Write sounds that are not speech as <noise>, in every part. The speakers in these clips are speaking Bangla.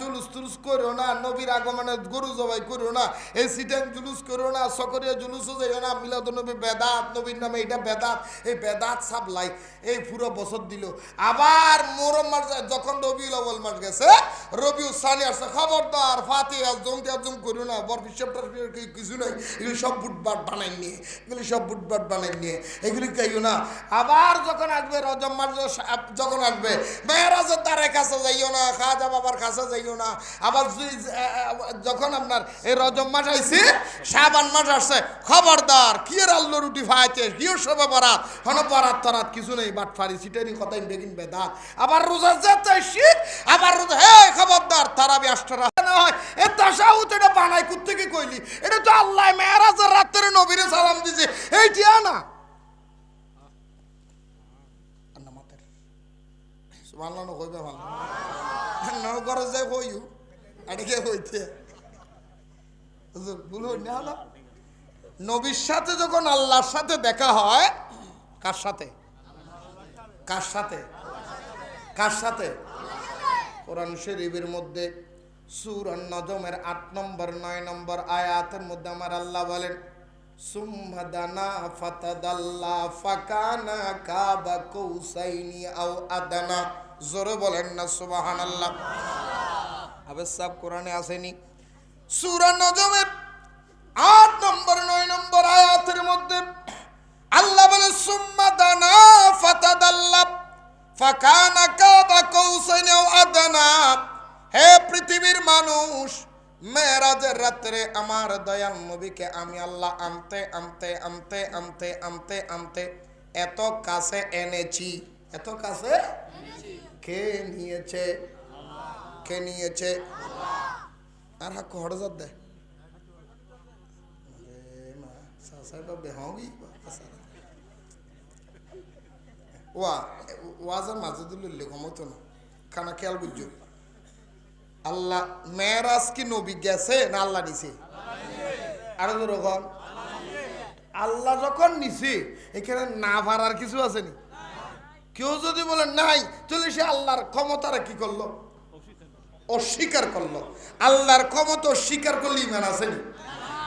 জুলুস তুলুস করো না, নবীর আগমনে গরু জবাই করো না এই সিটেন জুলুস করো না, সকরিয়া জুলুসও যাইও না মিলাদ নবী বেদাত, নবীর নামে এটা বেদাত, এই বেদাত সাবলাই এই পুরো বছর দিল। আবার মোরম মাস যখন রবিউল আউ্বাল মাস গেছে রবিউ সানি আসছে, খবরদার ফাতে আজম আজম করো না বর বিশ্ব কিছু নাই, এগুলি সব বুটবাট বানাই নিয়ে, এগুলি সব বুটবাট বানাই নিয়ে, এগুলি খাইও না। আবার যখন আসবে রজম মাস যখন আসবে, মেয়েরাজের দ্বারের কাছে যাইও না, খাজা বাবার কাছে যাইও না। আবার যখন আপনার এই রজম মাস আইছে সাবান মাস আসছে, খবরদার, কি এর আল্লো রুটি ফাইতে কি সবে বরাত? হন বরাত তরাত কিছু নেই, বাট ফারি সিটারি কথা বেগিন বেদাত। আবার রোজা যেতে শীত আবার রোজা, হে খবরদার, তারাবি আষ্টরা। না হয়, এ এটা বানাই কইলি? এটা তো আল্লাহ সালাম দিছে। কইবে ভালো। নগর নবীর সাথে যখন আল্লাহর সাথে দেখা হয়, কার সাথে? কার সাথে? কার সাথে? কোরআন শরীফের মধ্যে সুর নজমের আট নম্বর, নয় নম্বর আয়াতের মধ্যে আমার আল্লাহ বলেন সুমদানা ফাতাদাল্লা ফাকানা কাবা কৌসাইনি আও আদানা। জোরে বলেন না, সুবহানাল্লাহ। আবে সব কোরআনে আসেনি। সূরা নজমের আট নম্বর, নয় নম্বর আয়াতের মধ্যে আল্লাহ বলে, সুম্মা দানা ফাতাদাল্লা, ফাকানা কাবা কৌসাইনি আদানা। হে পৃথিবীর মানুষ, মেয়েরাজের রাত্রে আমার দয়াল নবীকে আমি আল্লাহ আনতে আনতে আনতে আনতে আনতে আনতে এত কাছে এনেছি। এত কাছে? কে নিয়েছে? কে নিয়েছে? আর হাক হড়জাত দে। ওয়া ওয়াজার মাঝে দিলে কমতো না। খানা খেয়াল আল্লাহ কি না আল্লাহ যখন আল্লাহ যখন নিছে, এখানে না ভাড়ার কিছু আছে নি? কেউ যদি বলে নাই, তাহলে সে আল্লাহর ক্ষমতারা কি করল? অস্বীকার করল। আল্লাহর ক্ষমতা অস্বীকার করলে ইমান আছে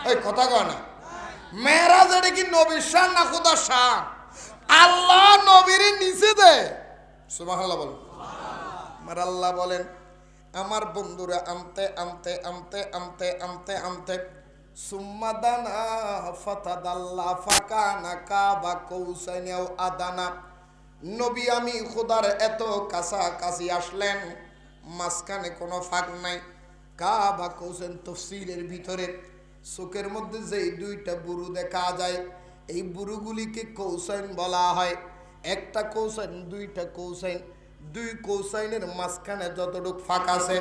ওই কথা কয় না। মেয়েরাজ এটা কি নবীর শাহ না খুদা শাহ আল্লাহ নবীর নিচে দেয় সুবহানাল্লাহ বলেন। আমার আল্লাহ বলেন, আমার বন্ধুরা আনতে আনতে আনতে আনতে আনতে আনতে সুম্মাদানা ফাতাদাল্লা ফাকানা কাবা কৌসাইনাও আদানা। নবী আমি খোদার এত কাছাকাছি আসলেন, মাঝখানে কোনো ফাঁক নাই। কাবা কৌসেন তফসিলের ভিতরে চোখের মধ্যে যেই দুইটা বুরু দেখা যায়, এই বুরুগুলিকে কৌসাইন বলা হয়। একটা কৌসাইন দুইটা কৌসাইন দুই কৌসাইনের মাঝখানে যতটুকু ফাঁক আছে,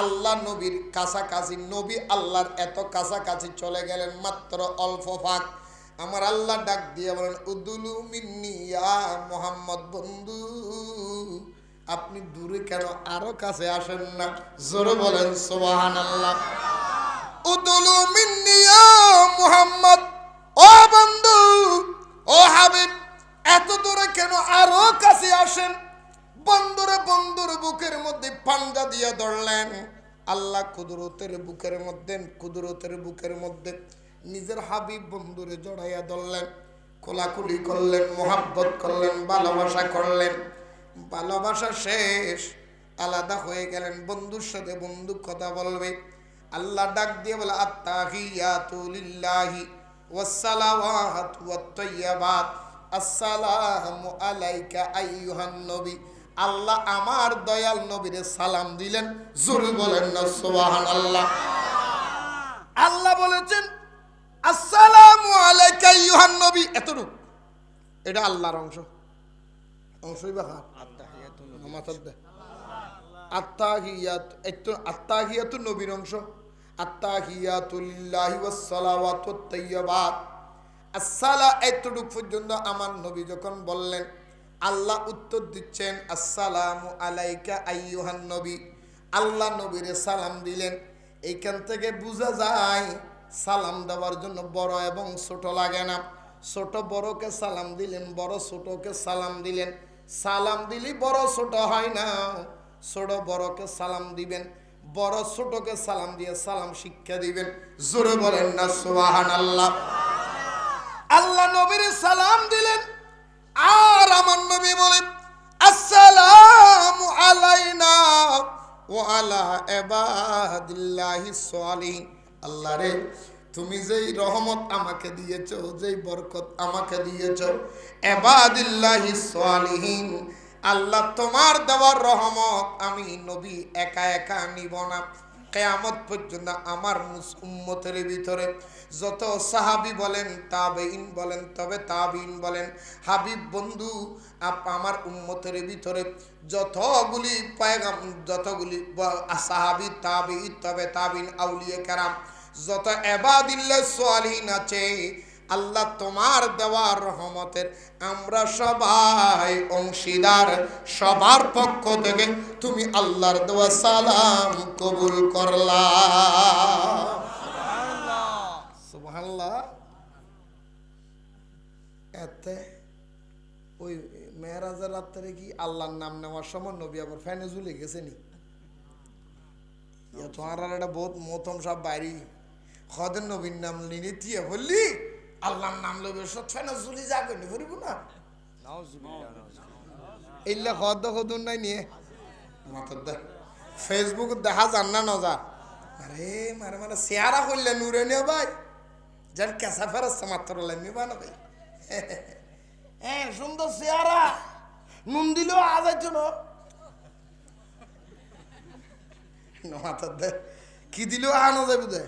আল্লাহ নবীর কাছাকাছি, নবী আল্লাহর এত কাছাকাছি চলে গেলেন মাত্র অল্প ফাঁক। আমার আল্লাহ ডাক দিয়ে বলেন, উদুলু মিন্নিয়া মোহাম্মদ বন্ধু, আপনি দূরে কেন আরও কাছে আসেন না? জোরে বলেন সোবাহান আল্লাহ উদুলু মিন্নিয়া মোহাম্মদ, ও বন্ধু, ও হাবিব, এত দূরে কেন আরও কাছে আসেন? বন্ধুরে বন্ধুর বুকের মধ্যে পাঞ্জা দিয়ে ধরলেন। আল্লাহ কুদরতের বুকের মধ্যে, কুদরতের বুকের মধ্যে নিজের হাবিব বন্ধুরে জড়াইয়া ধরলেন কোলাকুলি করলেন, মোহাব্বত করলেন, ভালোবাসা করলেন। ভালোবাসা শেষ, আলাদা হয়ে গেলেন, বন্ধুর সাথে বন্ধু কথা বলবে। আল্লাহ ডাক দিয়ে বলে, আত্তাহিয়াতু লিল্লাহি ওয়াসসালাওয়াতু ওয়াত-তাইয়্যিবাত। আসসালামু আলাইকা আইয়ুহান আল্লাহ আমার দয়াল নবীরে সালাম দিলেন, জোরে বলেন না, সুবহানাল্লাহ। আল্লাহ বলেছেন আসসালামু আলাইকা আইয়ুহান নবী। এতটুকু। এটা আল্লাহর অংশ। অংশই বা নবীর অংশ। পর্যন্ত আমার নবী যখন বললেন, আল্লাহ উত্তর দিচ্ছেন, আসসালামু আলাইকা আইয়ুহান নবী। আল্লাহ নবীরে সালাম দিলেন। এইখান থেকে বোঝা যায় সালাম দেওয়ার জন্য বড় এবং ছোট লাগে না। ছোট বড়কে সালাম দিলেন, বড় ছোটকে সালাম দিলেন। সালাম দিলি বড় ছোট হয় না। ছোট বড়কে সালাম দিবেন, বড় ছোটকে সালাম দিয়ে সালাম শিক্ষা দিবেন। জোরে বলেন না সুবাহান আল্লাহ আল্লাহ নবীর সালাম দিলেন, আর আমার নবী বলেন, আসসালামু আলাইনা ওয়া আলা ইবাদিল্লাহি সালিহিন। আল্লাহ রে তুমি যেই রহমত আমাকে দিয়েছ, যেই বরকত আমাকে দিয়েছ, এবাদিল্লাহি সালিহিন, আল্লাহ তোমার দেওয়ার রহমত আমি নবী একা একা নিব না। কেয়ামত পর্যন্ত আমার উম্মতের ভিতরে যত সাহাবি বলেন তাবেইন বলেন, তবে তাবিন বলেন, হাবিব বন্ধু, আপ- আমার উম্মতের ভিতরে যতগুলি পায়গাম, যতগুলি সাহাবি তাবি তবে তাবিন আউলিয়ে কারাম যত এবাদিল্লা সোয়ালিন আছে, আল্লাহ তোমার দেওয়ার রহমতের, আমরা সবাই অংশীদার। সবার পক্ষ থেকে তুমি আল্লাহর দেওয়া সালাম কবুল করলা। সুবহানাল্লাহ। এতে ওই মেয়েরাজের রাত্রে কি আল্লাহর নাম নেওয়ার সময় নবী আবার ফ্যানে ঝুলে গেছে নি তোমার একটা বহুত মতম সব বাইরি। খদের নবীর নাম লিনে দিয়ে বললি, আল্লাহর নাম লবে সব ফ্যানে ঝুলি যা করি ভরিব না? এইলে খদ খদুন নাই নিয়ে। মাথার দে ফেসবুক দেখা যান না নজা। আরে, মারে মারে, চেহারা করলে নুরে নিয়ে ভাই। যেন কেঁচা ফেরাচ্ছে মাত্র নিবা না ভাই। <laughs> হ্যাঁ সুন্দর চেহারা। নুন দিলেও আজ আইতো না। <laughs> মাথার দে, কি দিলেও আনো যাবে দে।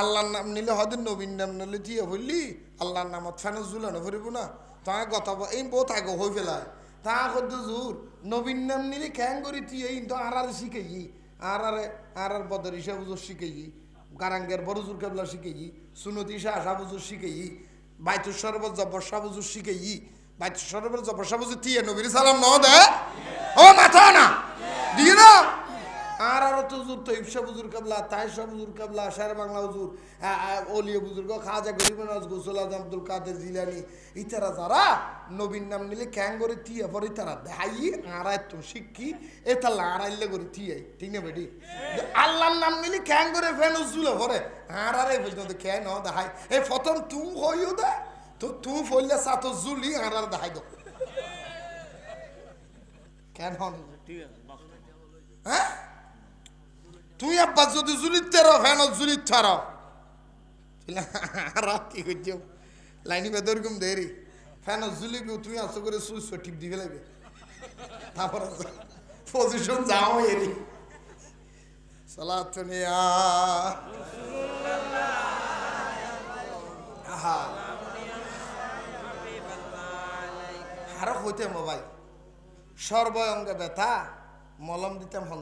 আল্লাহর নাম নিলে হদিন নবীন নাম নিলে দিয়ে বললি আল্লাহর নামত ফেনে জুলানো ফুরিব না। তাই কথা এই বহুত আগে হয়ে ফেলায় তা কত জোর নবীন নাম নিলে খ্যাং করি তুই এই তো আর আর শিখাই আর আর আর আর বদর হিসাব বুঝো শিখাই গারাঙ্গের বড় জোর কেবলা শিখাই সুনতি শাহ আশা বুঝো শিখাই বাইতুর সরবত জবর শাহ বুঝো শিখাই বাইতুর সরবত জবর শাহ বুঝো তিয়ে নবীর সালাম ন দে। ও মাথা না দিয়ে না আর আরও তো হুজুর তো ইফসা বুজুর কাবলা তাইশা বুজুর কাবলা শের বাংলা হুজুর ওলিয়া বুজুর্গ খাজা গরিব নজ গোসল আজম আব্দুল কাদের জিলানি ইতারা যারা নবীন নাম নিলে ক্যাং করে তিয়া পরে তারা দেখাই আর তো শিক্ষি এটা লাড়াইলে করে তিয়াই ঠিক না বেটি? আল্লাহর নাম নিলে ক্যাং করে ফেন জুলে ভরে আর আরে পর্যন্ত কে ন দেখাই এই প্রথম তুম হইও দে তো তুম ফইলে সাতো জুলি আর আর দেখাই দো কেন? হন হ্যাঁ? তুই আব্বা, যদি জুলিত তেরো ফ্যান জুলিত থার আর কি করছ লাইনি বেদর গুম দেরি। ফ্যান জুলিবি তুই আছো করে সুইচ টিপ দিবে লাগবে। তারপর পজিশন যাও এরি। সালাতুনিয়া আহা। আরও হইতে মোবাইল সর্বঙ্গে ব্যথা, মলম দিতাম হন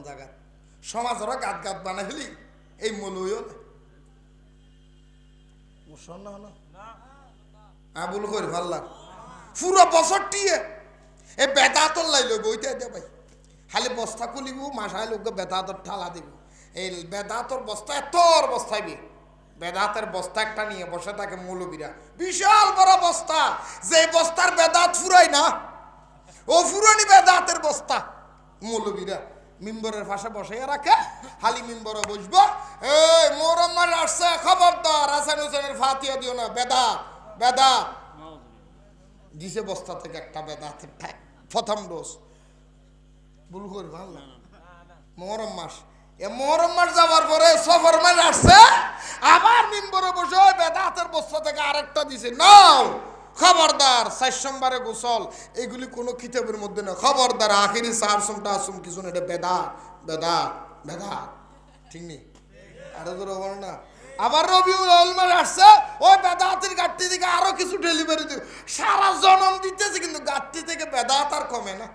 জায়গাত সমাজেরও গাত গাত বানাই ফেলি, এই মলইও না আবুল করি, ভালো লাগ। পুরো বছর টিয়ে এই বেতাতর লাই লইব, ওইটা দে ভাই। খালি বস্তা খুলিব মাসায় লোক বেতাতর ঠালা দিব। এই বেদা বেদাতর বস্তা এতর বস্তাইবি বেদাতের বস্তা একটা নিয়ে বসে থাকে মৌলবীরা। বিশাল বড় বস্তা। যে বস্তার বেদাত ফুরাই না, ও ফুরানি বেদাতের বস্তা, মৌলবীরা। মিম্বরের পাশে বসে রাখে হালি মিম্বরে বসবো। এই মোরম্মার আসছে খবরদার হাসান হোসেনের ফাতিয়া দিও না বেদা বেদা দিছে বস্তা থেকে একটা ঠাই প্রথম ডোজ। ভুল করি ভালো না মহরম মাস। এ মহরম মাস যাওয়ার পরে সফর মাস আসছে আবার মিম্বরে বসে ওই বেদাতের বস্তা থেকে আরেকটা দিছে। নাও! খবরদার চার সোমবারে গোসল। এগুলি কোনো কিতাবের মধ্যে না খবরদার, আখিরি সার সোমটা আসুম কিছু না এটা বেদা বেদা বেদা ঠিক নেই? আরও ধরো বলো না। আবার রবিউল আলমার আসছে, ওই বেদাতের গাঠটি থেকে আরও কিছু ডেলিভারি সারা জনম দিতেছে, কিন্তু গাঠটি থেকে বেদাত আর কমে না।